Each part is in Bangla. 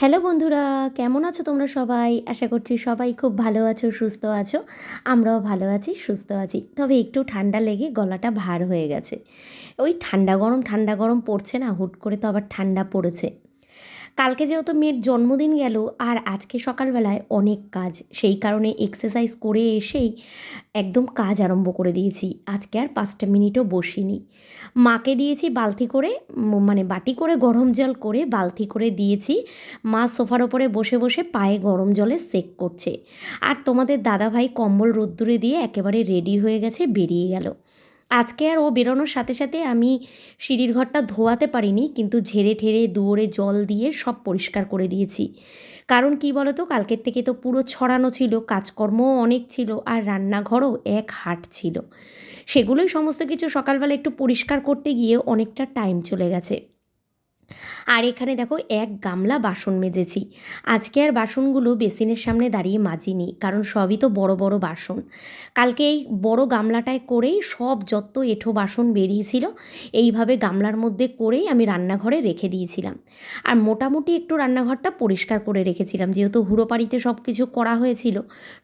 হ্যালো বন্ধুরা, কেমন আছো তোমরা সবাই? আশা করছি সবাই খুব ভালো আছো, সুস্থ আছো। আমরাও ভালো আছি, সুস্থ আছি। তবে একটু ঠান্ডা লেগে গলাটা ভার হয়ে গেছে। ওই ঠান্ডা গরম ঠান্ডা গরম পড়ছে না, হুট করে তো আবার ঠান্ডা পড়েছে। কালকে যেহেতু মেয়ের জন্মদিন গেল আর আজকে সকালবেলায় অনেক কাজ, সেই কারণে এক্সারসাইজ করে এসেই একদম কাজ আরম্ভ করে দিয়েছি। আজকে আর পাঁচটা মিনিটও বসিনি। মাকে দিয়েছি বালতি করে মানে বাটি করে গরম জল করে বালতি করে দিয়েছি। মা সোফার ওপরে বসে বসে পায়ে গরম জলে সেক করছে। আর তোমাদের দাদাভাই কম্বল রোদ্দুরে দিয়ে একেবারে রেডি হয়ে গেছে, বেরিয়ে গেল। আজকে আর ও বেরোনোর সাথে সাথে আমি সিঁড়ির ঘরটা ধোয়াতে পারিনি, কিন্তু ঝেড়ে ঠেড়ে দুয়োরে জল দিয়ে সব পরিষ্কার করে দিয়েছি। কারণ কি বলো তো কালকের থেকে তো পুরো ছড়ানো ছিল, কাজকর্মও অনেক ছিল আর রান্নাঘরও এক হাট ছিল। সেগুলোই সমস্ত কিছু সকালবেলা একটু পরিষ্কার করতে গিয়ে অনেকটা টাইম চলে গেছে। আর এখানে দেখো এক গামলা বাসন মেজেছি। আজকে আর বাসনগুলো বেসিনের সামনে দাঁড়িয়ে মাজিনি, কারণ সবই তো বড় বড় বাসন। কালকে এই বড় গামলাটায় করেই সব যত এঁঠো বাসন বেরিয়েছিল, এইভাবে গামলার মধ্যে করেই আমি রান্নাঘরে রেখে দিয়েছিলাম। আর মোটামুটি একটু রান্নাঘরটা পরিষ্কার করে রেখেছিলাম, যেহেতু হুড়োপাড়িতে সব কিছু করা হয়েছিল,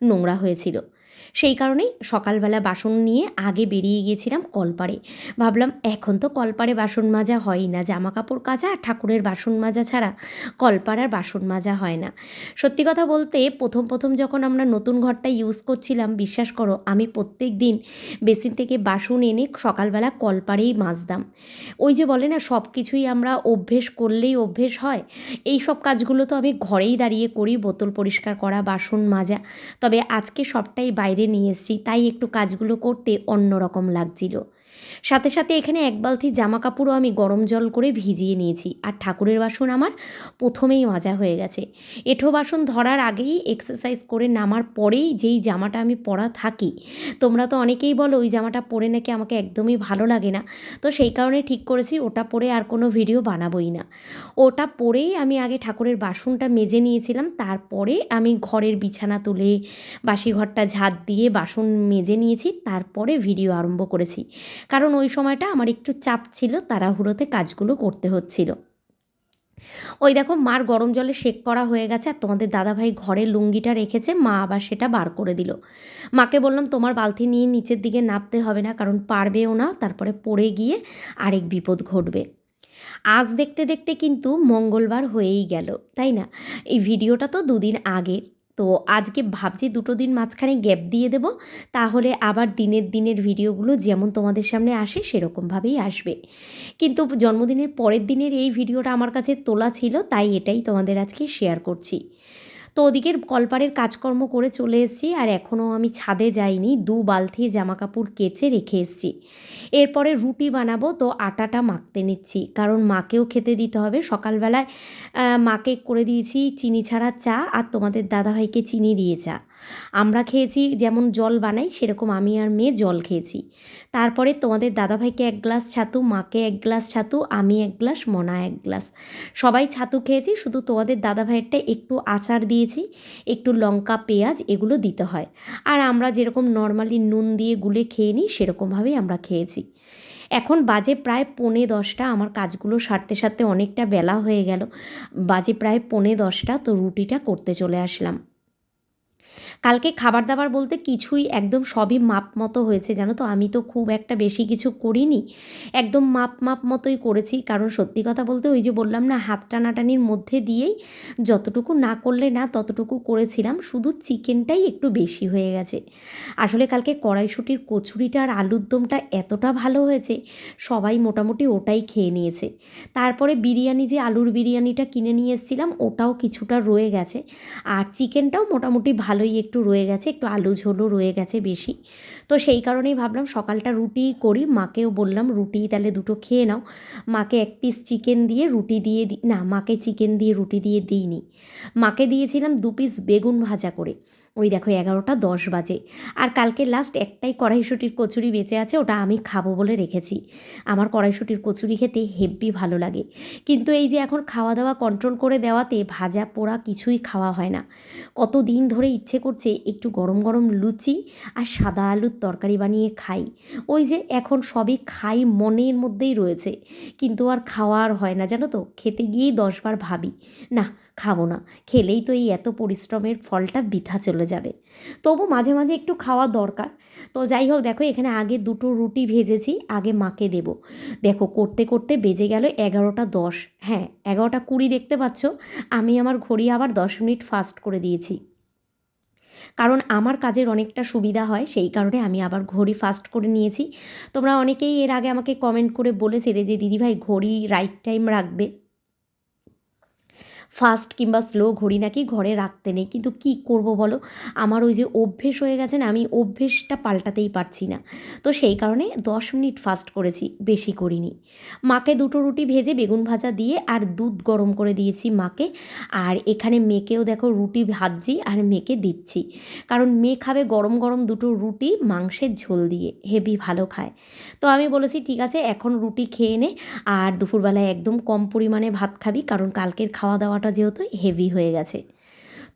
নোংরা হয়েছিল। সেই কারণেই সকালবেলা বাসন নিয়ে আগে বেরিয়ে গিয়েছিলাম কলপাড়ে ভাবলাম, এখন তো কলপাড়ে বাসন মাজা হয় না জামা কাপড় কাচা আর ঠাকুরের বাসন মাজা ছাড়া কলপাড়ার বাসন মাজা হয় না। সত্যি কথা বলতে, প্রথম প্রথম যখন আমরা নতুন ঘরটা ইউজ করছিলাম, বিশ্বাস করো, আমি প্রত্যেক দিন বেসিন থেকে বাসন এনে সকালবেলা কলপাড়েই মাজতাম। ওই যে বলে না সব কিছুই আমরা অভ্যেস করলেই অভ্যেস হয়। এই সব কাজগুলো তো আমি ঘরেই দাঁড়িয়ে করি, বোতল পরিষ্কার করা, বাসন মাজা। তবে আজকে সবটাই বাইরে নিয়ে এসেছি তাই একটু কাজগুলো করতে অন্যরকম লাগছিল। সাথে সাথে এখানে এক বালতি জামা কাপড়ও আমি গরম জল করে ভিজিয়ে নিয়েছি। আর ঠাকুরের বাসন আমার প্রথমেই মাজা হয়ে গেছে। এঁঠো বাসন ধরার আগেই এক্সারসাইজ করে নামার পরেই যেই জামাটা আমি পরা থাকি, তোমরা তো অনেকেই বলো ওই জামাটা পরে নাকি আমাকে একদমই ভালো লাগে না। তো সেই কারণে ঠিক করেছি, ওটা পরে আর কোনো ভিডিও বানাবোই না। ওটা পরেই আমি আগে ঠাকুরের বাসনটা মেজে নিয়েছিলাম, তারপরে আমি ঘরের বিছানা তুলে বাসি ঘরটা ঝাঁট দিয়ে বাসন মেজে নিয়েছি, তারপরে ভিডিও আরম্ভ করেছি। কারণ ওই সময়টা আমার একটু চাপ ছিল, তাড়াহুড়োতে কাজগুলো করতে হচ্ছিল। ওই দেখো, মার গরম জলে শেক করা হয়ে গেছে আর তোমাদের দাদাভাই ঘরে লুঙ্গিটা রেখেছে, মা আবার সেটা বার করে দিল। মাকে বললাম, তোমার বালতি নিয়ে নিচের দিকে নামতে হবে না, কারণ পারবেও না, তারপরে পড়ে গিয়ে আরেক বিপদ ঘটবে। আজ দেখতে দেখতে কিন্তু মঙ্গলবার হয়েই গেল, তাই না? এই ভিডিওটা তো দুদিন আগের। তো আজকে ভাবছি দুটো দিন মাঝখানে গ্যাপ দিয়ে দেব। তাহলে আবার দিনের দিনের ভিডিওগুলো যেমন তোমাদের সামনে আসে সেরকমভাবেই আসবে। কিন্তু জন্মদিনের পরের দিনের এই ভিডিওটা আমার কাছে তোলা ছিল, তাই এটাই তোমাদের আজকে শেয়ার করছি। তো ওদিকের কলপাড়ের কাজকর্ম করে চলে এসেছি আর এখনও আমি ছাদে যাইনি। দু বালতি জামা কাপড় কেচে রেখে এসেছি। এরপরে রুটি বানাবো তো আটাটা মাখতে নিচ্ছি। কারণ মাকেও খেতে দিতে হবে। সকালবেলায় মাকে করে দিয়েছি চিনি ছাড়া চা আর তোমাদের দাদাভাইকে চিনি দিয়ে চা। আমরা খেয়েছি, যেমন জল বানাই, সেরকম আমি আর মেয়ে জল খেয়েছি। তারপরে তোমাদের দাদাভাইকে এক গ্লাস ছাতু, মাকে এক গ্লাস ছাতু, আমি এক গ্লাস, মনা এক গ্লাস। সবাই ছাতু খেয়েছি, শুধু তোমাদের দাদাভাইয়েরটা একটু আচার দিয়েছি, একটু লঙ্কা, পেঁয়াজ, এগুলো দিতে হয়। আর আমরা যেরকম নর্মালি নুন দিয়ে গুলে খেয়ে নিই, সেরকমভাবেই আমরা খেয়েছি। এখন বাজে প্রায় পৌনে দশটা, আমার কাজগুলো সারতে সারতে অনেকটা বেলা হয়ে গেল। বাজে প্রায় পৌনে দশটা, তো রুটিটা করতে চলে আসলাম। কালকে খাবার দাবার বলতে কিছুই একদম সবই মাপ মতো হয়েছে, জানো তো? আমি তো খুব একটা বেশি কিছু করিনি। একদম মাপ মাপ মতোই করেছি। কারণ সত্যি কথা বলতে ওই যে বললাম না, হাত টানাটানির মধ্যে দিয়েই যতটুকু না করলে না ততটুকু করেছিলাম। শুধু চিকেনটাই একটু বেশি হয়ে গেছে। আসলে কালকে কড়াইশুটির কচুরিটা আর আলুর দমটা এতটা ভালো হয়েছে, সবাই মোটামুটি ওটাই খেয়ে নিয়েছে। তারপরে বিরিয়ানি যে আলুর বিরিয়ানিটা কিনে নিয়ে এসেছিলাম, ওটাও কিছুটা রয়ে গেছে। আর চিকেনটাও মোটামুটি ভালোই একটু রয়ে গেছে, একটু আলু ঝোলও রয়ে গেছে বেশি। তো সেই কারণেই ভাবলাম সকালটা রুটি করি, মাকেও বললাম রুটি তাহলে দুটো খেয়ে নাও। মাকে এক পিস চিকেন দিয়ে রুটি দিয়ে দিই না, মাকে চিকেন দিয়ে রুটি দিয়ে দিইনি। মাকে দিয়েছিলাম দু পিস বেগুন ভাজা করে। ওই দেখো এগারোটা দশ বাজে। আর কালকে লাস্ট একটাই কড়াইশুটির কচুরি বেঁচে আছে, ওটা আমি খাব বলে রেখেছি। আমার কড়াইশুটির কচুরি খেতে হেব্বি ভালো লাগে। কিন্তু এই যে এখন খাওয়া দাওয়া কন্ট্রোল করে দেওয়াতে ভাজা পোড়া কিছুই খাওয়া হয় না। কত দিন ধরে ইচ্ছে করছে একটু গরম গরম লুচি আর সাদা আলুর তরকারি বানিয়ে খাই। ওই যে এখন সবই খাই মনের মধ্যেই রয়েছে। কিন্তু আর খাওয়া আর হয় না, জানো তো? খেতে গিয়েই দশবার ভাবি, না খাব না। খেলেই তো এই এত পরিশ্রমের ফলটা বৃথা চলে যাবে। তবু মাঝে মাঝে একটু খাওয়া দরকার। তো যাই হোক, দেখো এখানে আগে দুটো রুটি ভেজেছি, আগে মাকে দেবো। দেখো, করতে করতে বেজে গেল এগারোটা দশ। হ্যাঁ এগারোটা কুড়ি দেখতে পাচ্ছ? আমি আমার ঘড়ি আবার দশ মিনিট ফাস্ট করে দিয়েছি। কারণ আমার কাজের অনেকটা সুবিধা হয়, সেই কারণে আমি আবার ঘড়ি ফাস্ট করে নিয়েছি। তোমরা অনেকেই এর আগে আমাকে কমেন্ট করে বলেছিলে যে, দিদিভাই, ঘড়ি রাইট টাইম রাখবে। ফাস্ট কিংবা স্লো ঘড়ি নাকি ঘরে রাখতে নেই। কিন্তু কি করব বলো? আমার ওই যে অভ্যেস হয়ে গেছে না, আমি অভ্যেসটা পাল্টাতেই পারছি না। তো সেই কারণে দশ মিনিট ফাস্ট করেছি, বেশি করিনি। মাকে দুটো রুটি ভেজে বেগুন ভাজা দিয়ে আর দুধ গরম করে দিয়েছি মাকে। আর এখানে মেয়েকেও দেখো রুটি ভাজছি আর মেয়েকে দিচ্ছি। কারণ মেয়ে খাবে গরম গরম দুটো রুটি মাংসের ঝোল দিয়ে হেভি ভালো খায়। তো আমি বলেছি, ঠিক আছে, এখন রুটি খেয়ে নে, আর দুপুরবেলায় একদম কম পরিমাণে ভাত খাবি, কারণ কালকের খাওয়া দাওয়াটা যেহেতু হেভি হয়ে গেছে।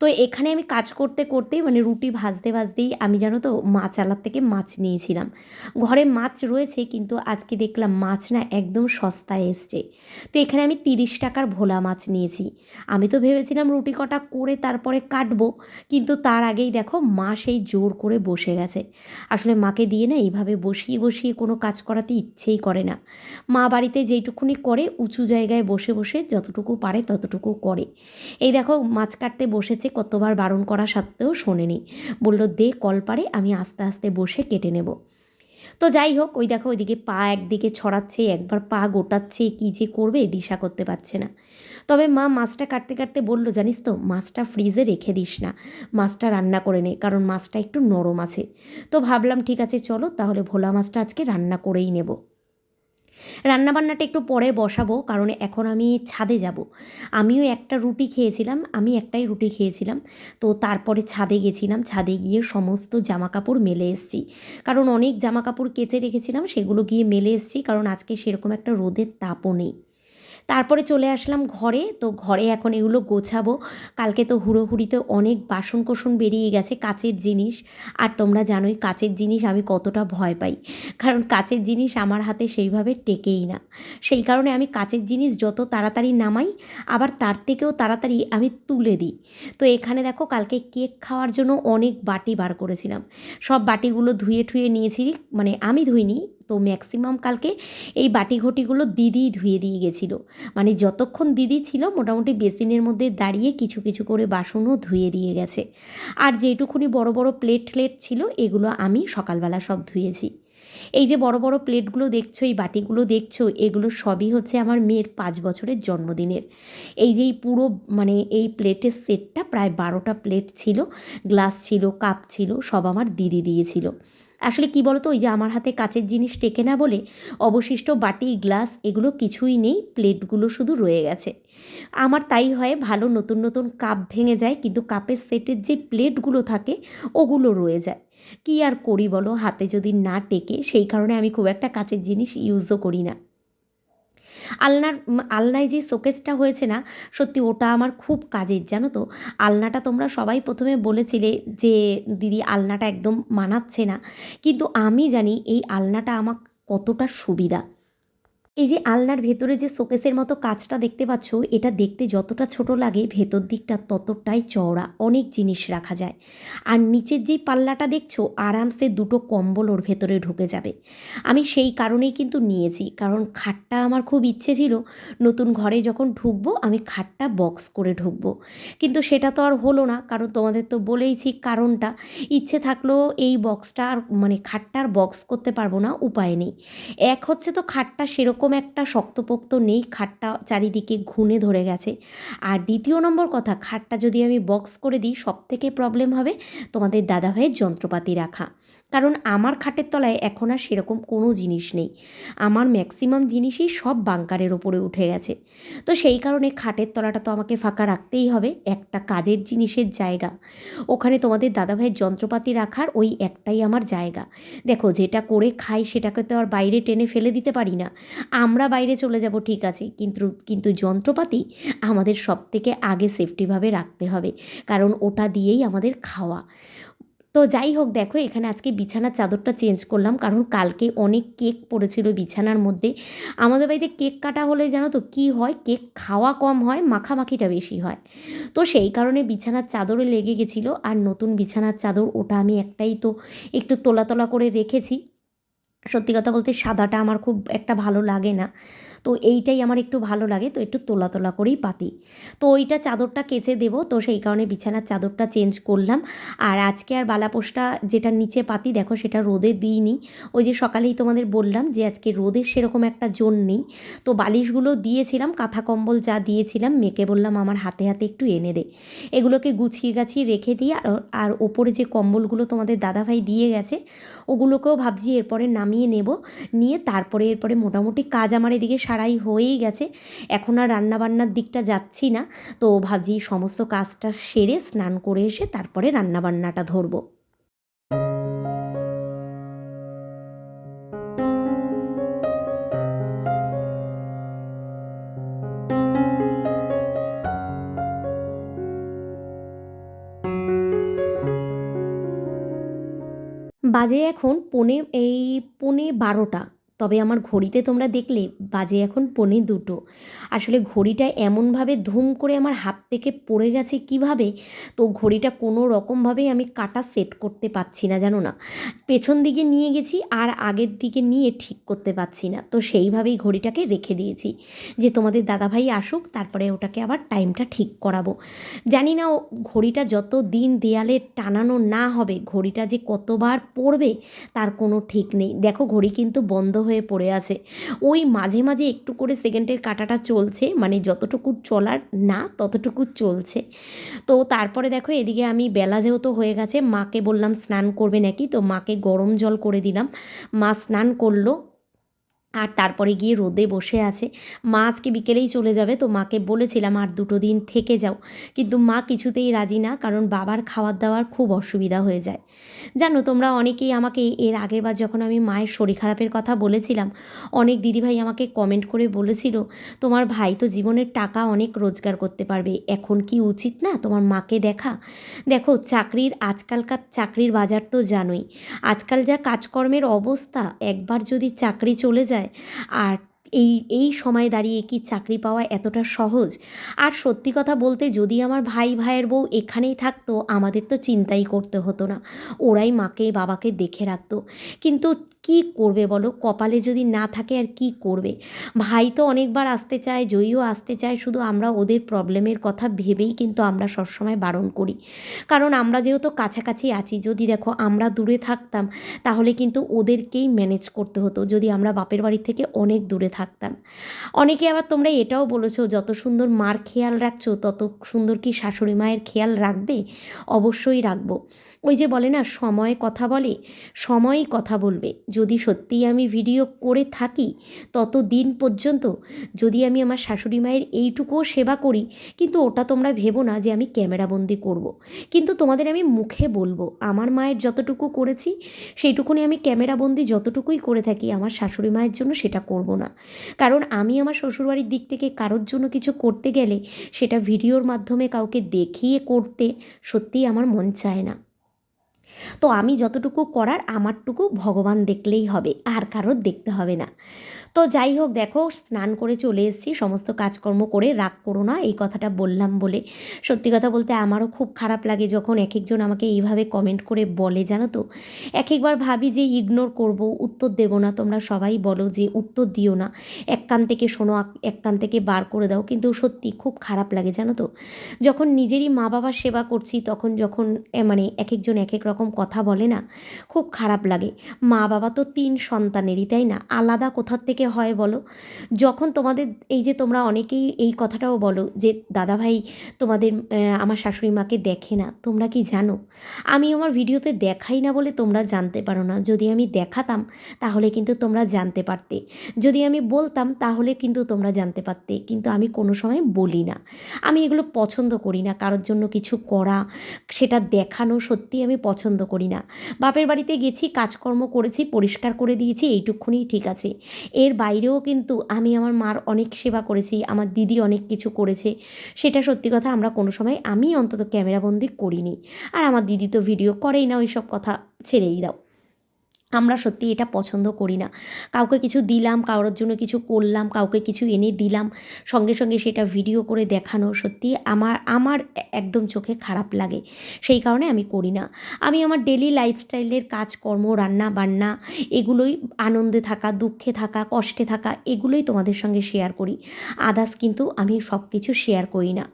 তো এখানে আমি কাজ করতে করতেই মানে রুটি ভাজতে ভাজতেই আমি জানো তো মাছ আলার থেকে মাছ নিয়েছিলাম। ঘরে মাছ রয়েছে কিন্তু আজকে দেখলাম মাছ না একদম সস্তায় এসছে। তো এখানে আমি তিরিশ টাকার ভোলা মাছ নিয়েছি। আমি তো ভেবেছিলাম রুটি কটা করে তারপরে কাটবো, কিন্তু তার আগেই দেখো মা সেই জোর করে বসে গেছে। আসলে মাকে দিয়ে না এইভাবে বসিয়ে বসিয়ে কোনো কাজ করাতে ইচ্ছেই করে না। মা বাড়িতে যেইটুকুনি করে উঁচু জায়গায় বসে বসে যতটুকু পারে ততটুকু করে। এই দেখো মাছ কাটতে বসেছে কতবার বারণ করা সত্ত্বেও শোনেনি। বলল, দে কল পারে আমি আস্তে আস্তে বসে কেটে নেব। তো যাই হোক, ওই দেখো, ওইদিকে পা একদিকে ছড়াচ্ছে, একবার পা গোটাচ্ছে, কি যে করবে, দিশা করতে পারছে না। তবে মা মাছটা কাটতে কাটতে বলল, জানিস তো, মাছটা ফ্রিজে রেখে দিস না, মাছটা রান্না করে নে, কারণ মাছটা একটু নরম আছে। তো ভাবলাম, ঠিক আছে, চলো, তাহলে ভোলা মাছটা আজকে রান্না করেই নেব। রান্নাবান্নাটা একটু পরে বসাবো, কারণ এখন আমি ছাদে যাব। আমিও একটা রুটি খেয়েছিলাম, আমি একটাই রুটি খেয়েছিলাম। তো তারপরে ছাদে গেছিলাম, ছাদে গিয়ে সমস্ত জামা কাপড় মেলে এসেছি। কারণ অনেক জামা কাপড় কেচে রেখেছিলাম, সেগুলো গিয়ে মেলে এসেছি, কারণ আজকে সেরকম একটা রোদের তাপও নেই। তারপরে চলে আসলাম ঘরে। তো ঘরে এখন এগুলো গোছাবো। কালকে তো হুড়োহুড়িতে অনেক বাসন কোসন বেরিয়ে গেছে কাচের জিনিস। আর তোমরা জানোই কাচের জিনিস আমি কতটা ভয় পাই। কারণ কাচের জিনিস আমার হাতে সেইভাবে টেকেই না। সেই কারণে আমি কাচের জিনিস যত তাড়াতাড়ি নামাই, আবার তার থেকেও তাড়াতাড়ি আমি তুলে দিই। তো এখানে দেখো কালকে কেক খাওয়ার জন্য অনেক বাটি বার করেছিলাম। সব বাটিগুলো ধুয়ে ঠুয়ে নিয়েছি। মানে আমি ধুইনি তো ম্যাক্সিমাম কালকে এই বাটি ঘটিগুলো দিদিই ধুয়ে দিয়ে গেছিল। মানে যতক্ষণ দিদি ছিল মোটামুটি বেসিনের মধ্যে দাঁড়িয়ে কিছু কিছু করে বাসনও ধুয়ে দিয়ে গেছে। আর যেটুকুনি বড় বড় প্লেট প্লেট ছিল, এগুলো আমি সকালবেলা সব ধুয়েছি। এই যে বড় বড় প্লেটগুলো দেখছ, এই বাটিগুলো দেখছ, এগুলো সবই হচ্ছে আমার মেয়ের পাঁচ বছরের জন্মদিনের। এই যে এই পুরো মানে এই প্লেটের সেটটা প্রায় বারোটা প্লেট ছিল, গ্লাস ছিল, কাপ ছিল, সব আমার দিদি দিয়েছিল। আসলে কি বলতো, ওই যে আমার হাতে কাচের জিনিস টেকে না বলে অবশিষ্ট বাটি, গ্লাস এগুলো কিছুই নেই, প্লেটগুলো শুধু রয়ে গেছে। আমার তাই হয় ভালো নতুন নতুন কাপ ভেঙে যায়, কিন্তু কাপের সেটের যে প্লেটগুলো থাকে, ওগুলো রয়ে যায়। কি আর করি বলো, হাতে যদি না টেকে, সেই কারণে আমি খুব একটা কাচের জিনিস ইউজও করি না। আলনার আলনায় যে শোকেসটা হয়েছে না, সত্যি ওটা আমার খুব কাজের, জানো তো? আলনাটা তোমরা সবাই প্রথমে বলেছিলে যে, দিদি, আলনাটা একদম মানাচ্ছে না। কিন্তু আমি জানি এই আলনাটা আমার কতটা সুবিধা। এই যে আলনার ভেতরে যে শোকেসের মতো কাজটা দেখতে পাচ্ছ, এটা দেখতে যতটা ছোট লাগে, ভেতর দিকটা ততটাই চওড়া, অনেক জিনিস রাখা যায়। আর নিচের যেই পাল্লাটা দেখছ, আরামসে দুটো কম্বল ওর ভেতরে ঢুকে যাবে। আমি সেই কারণেই কিন্তু নিয়েছি, কারণ খাটটা আমার খুব ইচ্ছে ছিল, নতুন ঘরে যখন ঢুকবো, আমি খাটটা বক্স করে ঢুকবো। কিন্তু সেটা তো আর হলো না, কারণ তোমাদের তো বলেইছি কারণটা, ইচ্ছে থাকলেও এই বক্সটা আর মানে খাটটার বক্স করতে পারব না, উপায় নেই। এক হচ্ছে তো খাটটা সেরকম একটা শক্তপোক্ত নেই, খাটটা চারিদিকে ঘুনে ধরে গেছে। আর দ্বিতীয় নম্বর কথা, খাটটা যদি আমি বক্স করে দিই সব থেকে প্রবলেম হবে তোমাদের দাদা ভাইয়ের যন্ত্রপাতি রাখা। কারণ আমার খাটের তলায় এখন আর সেরকম কোনো জিনিস নেই। আমার ম্যাক্সিমাম জিনিসই সব বাংকারের ওপরে উঠে গেছে। তো সেই কারণে খাটের তলাটা তো আমাকে ফাঁকা রাখতেই হবে, একটা কাজের জিনিসের জায়গা। ওখানে তোমাদের দাদাভাইয়ের যন্ত্রপাতি রাখার ওই একটাই আমার জায়গা। দেখো, যেটা করে খাই সেটাকে তো আর বাইরে টেনে ফেলে দিতে পারি না। আমরা বাইরে চলে যাব, ঠিক আছে। কিন্তু কিন্তু যন্ত্রপাতি আমাদের সব থেকে আগে সেফটিভাবে রাখতে হবে। কারণ ওটা দিয়েই আমাদের খাওয়া। তো যাই হোক, দেখো, এখানে আজকে বিছানার চাদরটা চেঞ্জ করলাম, কারণ কালকে অনেক কেক পড়েছিল বিছানার মধ্যে। আমাদের বাড়িতে কেক কাটা হলে জানো তো কী হয়? কেক খাওয়া কম হয়, মাখামাখিটা বেশি হয়। তো সেই কারণে বিছানার চাদরে লেগে গেছিল, আর নতুন বিছানার চাদর ওটা আমি একটাই তো একটু তোলা তোলা করে রেখেছি। সত্যি কথা বলতে সাদাটা আমার খুব একটা ভালো লাগে না। তো এইটাই আমার একটু ভালো লাগে, তো একটু তোলা তোলা করেই পাতি। তো ওইটা চাদরটা কেচে দেবো, তো সেই কারণে বিছানার চাদরটা চেঞ্জ করলাম। আর আজকে আর বালাপোষটা যেটা নিচে পাতি, দেখো সেটা রোদে দিইনি। ওই যে সকালেই তোমাদের বললাম যে আজকে রোদের সেরকম একটা জোন নেই। তো বালিশগুলো দিয়েছিলাম, কাঁথা কম্বল যা দিয়েছিলাম মেয়েকে বললাম আমার হাতে হাতে একটু এনে দে। এগুলোকে গুছিয়ে গাছিয়ে রেখে দিই আর আর ওপরে যে কম্বলগুলো তোমাদের দাদাভাই দিয়ে গেছে, ওগুলোকেও ভাবছি এরপরে নামিয়ে নেব। নিয়ে তারপরে এরপরে মোটামুটি কাজ আমার এদিকে সারাই হয়েই গেছে। এখন আর রান্নাবান্নার দিকটা যাচ্ছি না। তো ভাবছি সমস্ত কাজটা সেরে স্নান করে এসে তারপরে রান্নাবান্নাটা ধরবো। বাজে এখন পৌনে, এই পৌনে বারোটা। তবে আমার ঘড়িতে তোমরা দেখলে বাজে এখন পৌনে দুটো। আসলে ঘড়িটা এমনভাবে ধুম করে আমার হাত থেকে পড়ে গেছে কীভাবে, তো ঘড়িটা কোনো রকমভাবেই আমি কাটা সেট করতে পারছি না, জানো না? পেছন দিকে নিয়ে গেছি আর আগের দিকে নিয়ে ঠিক করতে পারছি না। তো সেইভাবেই ঘড়িটাকে রেখে দিয়েছি যে তোমাদের দাদাভাই আসুক, তারপরে ওটাকে আবার টাইমটা ঠিক করাবো। জানি না ও ঘড়িটা যত দিন দেয়ালে টানানো না হবে, ঘড়িটা যে কতবার পড়বে তার কোনো ঠিক নেই। দেখো, ঘড়ি কিন্তু বন্ধ হয়ে পড়ে আছে। ওই মাঝে মাঝে একটু করে সেকেন্ডের কাটাটা চলছে মানে যতটুকু চলার না ততটুকু চলছে। তো তারপরে দেখো এদিকে আমি বেলা যেহেতু হয়ে গেছে, মাকে বললাম স্নান করবে নাকি? তো মাকে গরম জল করে দিলাম। মা স্নান করল আর তারপরে গিয়ে রোদে বসে আছে। মা আজকে বিকেলেই চলে যাবে, তো মাকে বলেছিলাম আর দুটো দিন থেকে যাও। কিন্তু মা কিছুতেই রাজি না, কারণ বাবার খাওয়ার দাওয়ার খুব অসুবিধা হয়ে যায়। জানো, তোমরা অনেকেই আমাকে এর আগের বার যখন আমি মায়ের শরীর খারাপের কথা বলেছিলাম, অনেক দিদিভাই আমাকে কমেন্ট করে বলেছিল, তোমার ভাই তো জীবনের টাকা অনেক রোজগার করতে পারবে, এখন কি উচিত না তোমার মাকে দেখা? দেখো, চাকরির, আজকালকার চাকরির বাজার তো জানোই। আজকাল যা কাজকর্মের অবস্থা, একবার যদি চাকরি চলে যায় আর এই এই সময় দাঁড়িয়ে কি চাকরি পাওয়া এতটা সহজ? আর সত্যি কথা বলতে যদি আমার ভাই, ভাইয়ের বউ এখানেই থাকতো, আমাদের তো চিন্তাই করতে হতো না। ওরাই মাকে, বাবাকে দেখে রাখতো। কিন্তু কি করবে বলো? কপালে যদি না থাকে আর কি করবে? ভাই তো অনেকবার আসতে চায়, জয়ীও আসতে চায়, শুধু আমরা ওদের প্রবলেমের কথা ভেবেই কিন্তু আমরা সবসময় বারণ করি। কারণ আমরা যেহেতু কাছাকাছি আছি, যদি দেখো আমরা দূরে থাকতাম, তাহলে কিন্তু ওদেরকেই ম্যানেজ করতে হতো, যদি আমরা বাপের বাড়ি থেকে অনেক দূরে থাকতাম। অনেকে আবার তোমরা এটাও বলেছ, যত সুন্দর মার খেয়াল রাখছো, তত সুন্দর কি শাশুড়ি মায়ের খেয়াল রাখবে? অবশ্যই রাখব। ওই যে বলে না, সময় কথা বলে, সময়ই কথা বলবে। যদি সত্যিই আমি ভিডিও করে থাকি তত দিন পর্যন্ত যদি আমি আমার শাশুড়ি মায়ের এইটুকুও সেবা করি, কিন্তু ওটা তোমরা ভেবো না যে আমি ক্যামেরাবন্দি করব। কিন্তু তোমাদের আমি মুখে বলব, আমার মায়ের যতটুকু করেছি, সেইটুকুনি আমি ক্যামেরাবন্দি যতটুকুই করে থাকি, আমার শাশুড়ি মায়ের জন্য সেটা করব না কারণ আমি আমার শ্বশুরবাড়ির দিক থেকে কারোর জন্য কিছু করতে গেলে, সেটা ভিডিওর মাধ্যমে কাউকে দেখিয়ে করতে সত্যিই আমার মন চায় না তো আমি যতটুকু করার আমারটুকু ভগবান দেখলেই হবে আর কারোর দেখতে হবে না। তো যাই হোক, দেখো, স্নান করে চলে এসেছি, সমস্ত কাজকর্ম করে, রাগ করো না, এই কথাটা বললাম বলে। সত্যি কথা বলতে আমারও খুব খারাপ লাগে যখন এক একজন আমাকে এইভাবে কমেন্ট করে বলে, জানো তো? এক একবার ভাবি যে ইগনোর করব, উত্তর দেবো না, তোমরা সবাই বলো যে উত্তর দিও না। এক কান থেকে শোনো, এক কান থেকে বার করে দাও, কিন্তু সত্যি খুব খারাপ লাগে, জানো তো? যখন নিজেরই মা বাবার সেবা করছি, তখন যখন মানে এক একজন এক এক রকম কথা বলে না, খুব খারাপ লাগে। মা বাবা তো তিন সন্তানেরই, তাই না? আলাদা কোথার থেকে হয় বলো? যখন তোমাদের, এই যে তোমরা অনেকেই এই কথাটাও বলো যে, দাদাভাই, তোমাদের আমার শাশুড়ি মাকে দেখে না, তোমরা কি জানো? আমি আমার ভিডিওতে দেখাই না বলে তোমরা জানতে পারো না। যদি আমি দেখাতাম, তাহলে কিন্তু তোমরা জানতে পারতে। যদি আমি বলতাম, তাহলে কিন্তু তোমরা জানতে পারতে। কিন্তু আমি কোনো সময় বলি না। আমি এগুলো পছন্দ করি না। কারোর জন্য কিছু করা, সেটা দেখানো সত্যি আমি পছন্দ করি না। বাপের বাড়িতে গেছি, কাজকর্ম করেছি, পরিষ্কার করে দিয়েছি এইটুকুনি ঠিক আছে। এর এর বাইরেও কিন্তু আমি আমার মার অনেক সেবা করেছি, আমার দিদি অনেক কিছু করেছে। সেটা সত্যি কথা আমরা কোনো সময় আমি অন্তত ক্যামেরাবন্দি করিনি। আর আমার দিদি তো ভিডিও করেই না ওই সব কথা ছেড়েই দাও। আমরা সত্যি এটা পছন্দ করি না। কাউকে কিছু দিলাম, কারোর জন্য কিছু করলাম, কাউকে কিছু এনে দিলাম, সঙ্গে সঙ্গে সেটা ভিডিও করে দেখানো সত্যি আমার আমার একদম চোখে খারাপ লাগে। সেই কারণে আমি করি না। আমি আমার ডেলি লাইফস্টাইলের কাজকর্ম, রান্না বান্না এগুলোই আনন্দে থাকা, দুঃখে থাকা, কষ্টে থাকা এগুলোই তোমাদের সঙ্গে শেয়ার করি। আদার্স কিন্তু আমি সব কিছু শেয়ার করি না।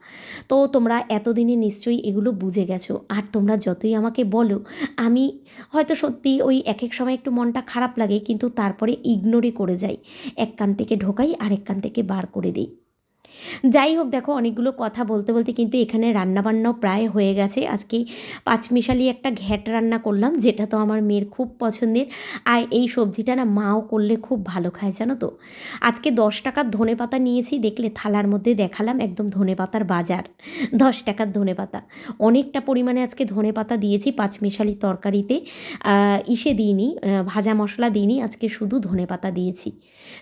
তো তোমরা এতদিনে নিশ্চয়ই এগুলো বুঝে গেছো। আর তোমরা যতই আমাকে বলো, আমি হয়তো সত্যি ওই এক এক সময় একটু মনটা খারাপ লাগে, কিন্তু তারপরে ইগনোরই করে যাই। এক কান থেকে ঢোকাই আর এক কান থেকে বার করে দিই। যাই হোক, দেখো অনেকগুলো কথা বলতে বলতে কিন্তু এখানে রান্নাবান্নাও প্রায় হয়ে গেছে। আজকে পাঁচমিশালি একটা ঘ্যাট রান্না করলাম, যেটা তো আমার মেয়ের খুব পছন্দের। আর এই সবজিটা না মাও করলে খুব ভালো খায়, জানো তো? আজকে দশ টাকার ধনে পাতা নিয়েছি, দেখলে থালার মধ্যে দেখালাম একদম ধনে পাতার বাজার। দশ টাকার ধনে পাতা। অনেকটা পরিমাণে আজকে ধনে পাতা দিয়েছি পাঁচমিশালি তরকারিতে। ইসে দিইনি ভাজা মশলা দিইনি, আজকে শুধু ধনে পাতা দিয়েছি।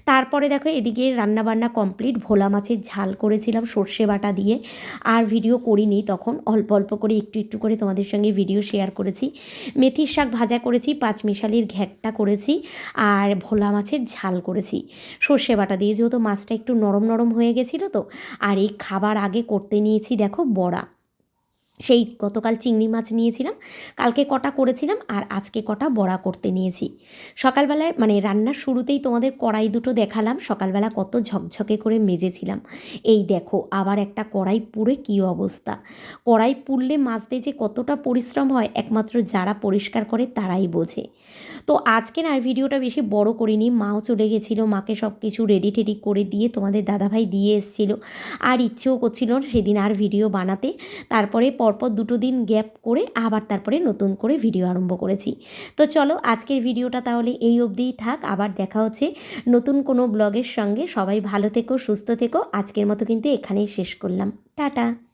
তারপরে দেখো এদিকে রান্নাবান্না কমপ্লিট, ভোলা মাছের ঝাল করেছিলাম সর্ষে বাটা দিয়ে। আর ভিডিও করিনি তখন, অল্প অল্প করে একটু একটু করে তোমাদের সঙ্গে ভিডিও শেয়ার করেছি। মেথির শাক ভাজা করেছি, পাঁচমিশালির ঘ্যাটটা করেছি, আর ভোলা মাছের ঝাল করেছি। সর্ষে বাটা দিয়ে যেহেতু মাছটা একটু নরম নরম হয়ে গেছিল তো, আর এই খাবার আগে করতে নিয়েছি দেখো বড়া। সেই গতকাল চিংড়ি মাছ নিয়েছিলাম। কালকে কটা করেছিলাম আর আজকে কটা বড়া করতে নিয়েছি। সকালবেলায় মানে রান্নার শুরুতেই তোমাদের কড়াই দুটো দেখালাম। সকালবেলা কত ঝকঝকে করে মেজেছিলাম। এই দেখো, আবার একটা কড়াই পুড়ে কী অবস্থা। কড়াই পুড়লে মাছতে যে কতটা পরিশ্রম হয়, একমাত্র যারা পরিষ্কার করে তারাই বোঝে। তো আজকে না, আর ভিডিওটা বেশি বড় করিনি। মাও চলে গেছিল, মাকে সব কিছু রেডি টেডি করে দিয়ে তোমাদের দাদাভাই দিয়ে এসেছিল। আর ইচ্ছেও করছিল সেদিন আর ভিডিও বানাতে। তারপরে পরপর দুটো দিন গ্যাপ করে আবার তারপরে নতুন করে ভিডিও আরম্ভ করেছি। তো চলো আজকের ভিডিওটা তাহলে এই অবধিই থাক, আবার দেখা হচ্ছে নতুন কোনো ব্লগের সঙ্গে। সবাই ভালো থেকো, সুস্থ থেকো। আজকের মতো কিন্তু এখানেই শেষ করলাম। টাটা!